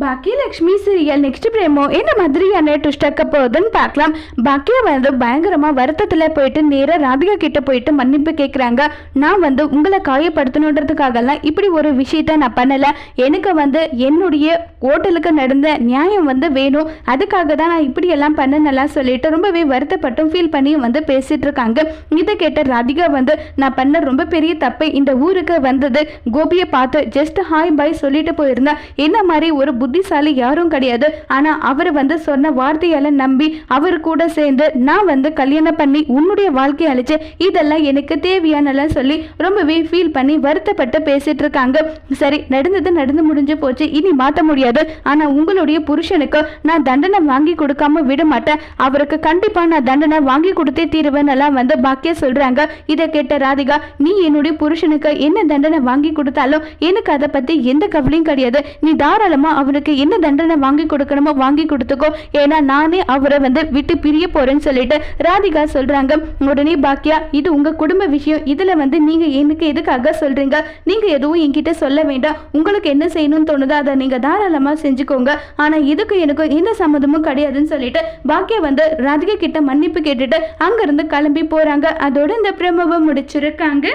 Bhagyalakshmi serial next பிரேமோ என்ன மாதிரியான twist ஆக்க போகுதுன்னு பார்க்கலாம். பாக்கியா வந்து பயங்கரமாக வருத்தத்தில் போயிட்டு நேராக ராதிகா கிட்ட போயிட்டு மன்னிப்பு கேட்குறாங்க நான் வந்து உங்களை காயப்படுத்தணுன்றதுக்காகலாம் இப்படி ஒரு விஷயத்த நான் பண்ணலை. எனக்கு வந்து என்னுடைய ஹோட்டலுக்கு நடந்த நியாயம் வந்து வேணும். அதுக்காக தான் நான் இப்படியெல்லாம் பண்ணனெல்லாம் சொல்லிட்டு ரொம்பவே வருத்தப்பட்டும் ஃபீல் பண்ணியும் வந்து பேசிகிட்டு இருக்காங்க. இதை கேட்ட ராதிகா வந்து நான் பண்ண ரொம்ப பெரிய தப்பு இந்த ஊருக்கு வந்தது. கோபியை பார்த்து ஜஸ்ட் ஹாய் பாய் சொல்லிட்டு போயிருந்தேன் என்ன மாதிரி ஒரு புத்திசாலி யாரும் கிடையாது. ஆனா அவர் வந்து சொன்ன வார்த்தையால நம்பி அவர் கூட சேர்ந்து நான் வந்து கல்யாணம் பண்ணி உன்னுடைய வாழ்க்கையை அழிச்சு இதெல்லாம் எனக்கு தேவையானலாம் சொல்லி ரொம்பவே ஃபீல் பண்ணி வருத்தப்பட்டு பேசிட்டு இருக்காங்க. சரி நடந்தது நடந்து முடிஞ்சு போச்சு. இனி மாத்த முடியாது. ஆனா உங்களுடைய புருஷனுக்கு நான் தண்டனை வாங்கி கொடுக்காம விட மாட்டேன். அவருக்கு கண்டிப்பா நான் தண்டனை வாங்கி கொடுத்தே தீருவேன் எல்லாம் வந்து பாக்கியா சொல்றாங்க. இதை கேட்ட ராதிகா நீ என்னுடைய புருஷனுக்கு என்ன தண்டனை வாங்கி கொடுத்தாலும் எனக்கு அதை பத்தி எந்த கவலையும் கிடையாது. நீ தாராளமா அவனுக்கு என்ன தண்டனை வாங்கி கொடுக்கணுமோ வாங்கி கொடுத்துக்கோ. ஏன்னா நானே அவரை வந்து விட்டு பிரிய போறேன்னு சொல்லிட்டு ராதிகா சொல்றாங்க. உடனே பாக்கியா இது உங்க குடும்ப விஷயம். இதுல வந்து நீங்க எனக்கு எதுக்காக சொல்றீங்க? நீங்க எதுவும் என்கிட்ட சொல்ல வேண்டாம். உங்களுக்கு என்ன செய்யணும்னு தோணுதோ அதை நீங்க தாராளமா செஞ்சுக்கோங்க. ஆனா இதுக்கு எனக்கும் எந்த சம்மதமும் கிடையாதுன்னு சொல்லிட்டு பாக்கியா வந்து ராதிகா கிட்ட மன்னிப்பு கேட்டுட்டு அங்கிருந்து கிளம்பி போறாங்க. அதோட இந்த பிரமவை முடிச்சிருக்காங்க.